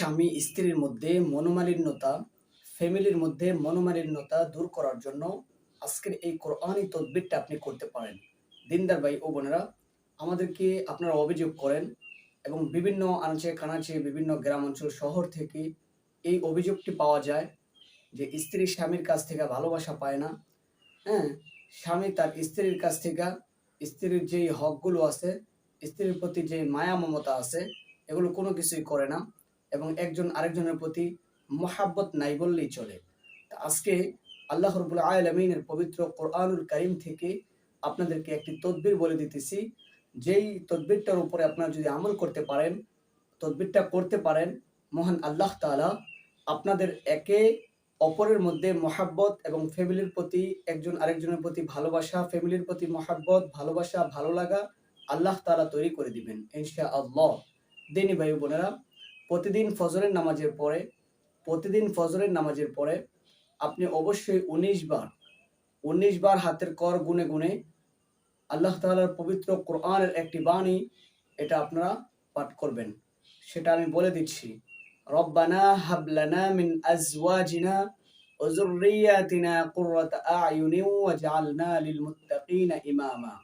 স্বামী স্ত্রীর মধ্যে মনোমালিন্যতা, ফ্যামিলির মধ্যে মনোমালিন্যতা দূর করার জন্য আজকের এই কোরআনই তদবিরটা আপনি করতে পারেন। দিনদার ভাই ও বোনেরা, আমাদেরকে আপনারা অভিযোগ করেন এবং বিভিন্ন আনাচে কানাচে বিভিন্ন গ্রাম অঞ্চল শহর থেকে এই অভিযোগটি পাওয়া যায় যে স্ত্রী স্বামীর কাছ থেকে ভালোবাসা পায় না। হ্যাঁ স্বামী তার স্ত্রীর কাছ থেকে স্ত্রীর যেই হকগুলো আছে, স্ত্রীর প্রতি যে মায়া মমতা আছে, এগুলো কোনো কিছুই করে না। এবং একজন আরেকজনের প্রতি মহাব্বত নাই বললেই চলে। আজকে আল্লাহ রবুল আলমিনের পবিত্র কোরআনুল করিম থেকে আপনাদেরকে একটি তদবির বলে দিতেছি। যেই তদবিরটার উপরে আপনারা যদি আমল করতে পারেন, তদবিরটা করতে পারেন, মহান আল্লাহ তাআলা আপনাদের একে অপরের মধ্যে মহাব্বত এবং ফ্যামিলির প্রতি, একজন আরেকজনের প্রতি ভালোবাসা, ফ্যামিলির প্রতি মহাব্বত, ভালোবাসা, ভালো লাগা আল্লাহ তাআলা তৈরি করে দিবেন ইনশা আল্লাহ দিনী ভাই বোনেরা প্রতিদিন ফজরের নামাজের পরে প্রতিদিন ফজরের নামাজের পরে আপনি অবশ্যই উনিশ বার উনিশ বার হাতের কর গুনে গুনে আল্লাহ তাআলার পবিত্র কোরআনের একটি বাণী এটা আপনারা পাঠ করবেন সেটা আমি বলে দিচ্ছি রব্বানা হাবলানা মিন আজওয়াজিনা وذرياتنا قرة أعين واجعلنا للمتقين إماما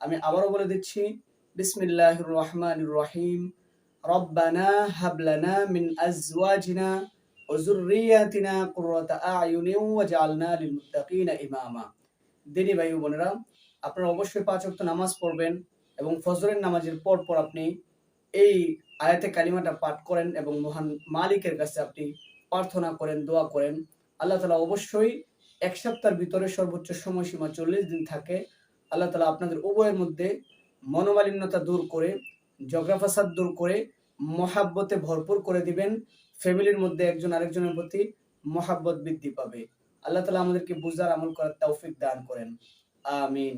আমি আবারও বলে দিচ্ছি বিসমিল্লাহির রহমানির রহিম রব্বানা হাবলানা মিন আজওয়াজিনা ওজুরিয়াতিনা কুররাতা আয়ুনি ওয়াজআলনা লিল মুত্তাকিনা ইমামা দিনী ভাই বোনেরা, আপনারা অবশ্যই পাঁচ ওয়াক্ত নামাজ পড়বেন এবং ফজরের নামাজের পর পর আপনি এই আয়াতে কালিমাটা পাঠ করেন এবং মহান মালিকের কাছে আপনি প্রার্থনা করেন, দোয়া করেন। আল্লাহ তালা অবশ্যই এক সপ্তাহের ভিতরে সর্বোচ্চ সময়সীমা চল্লিশ দিন থাকে। আল্লাহ তালা আপনাদের উভয়ের মধ্যে মনোমালিন্যতা দূর করে জগ্রাফাসাদ দূর করে মহাব্বতে ভরপুর করে দিবেন। ফ্যামিলির মধ্যে একজন আরেকজনের প্রতি মহাব্বত বৃদ্ধি পাবে। আল্লাহ তালা আমাদেরকে বুঝার আমল করার তৌফিক দান করেন। আমিন।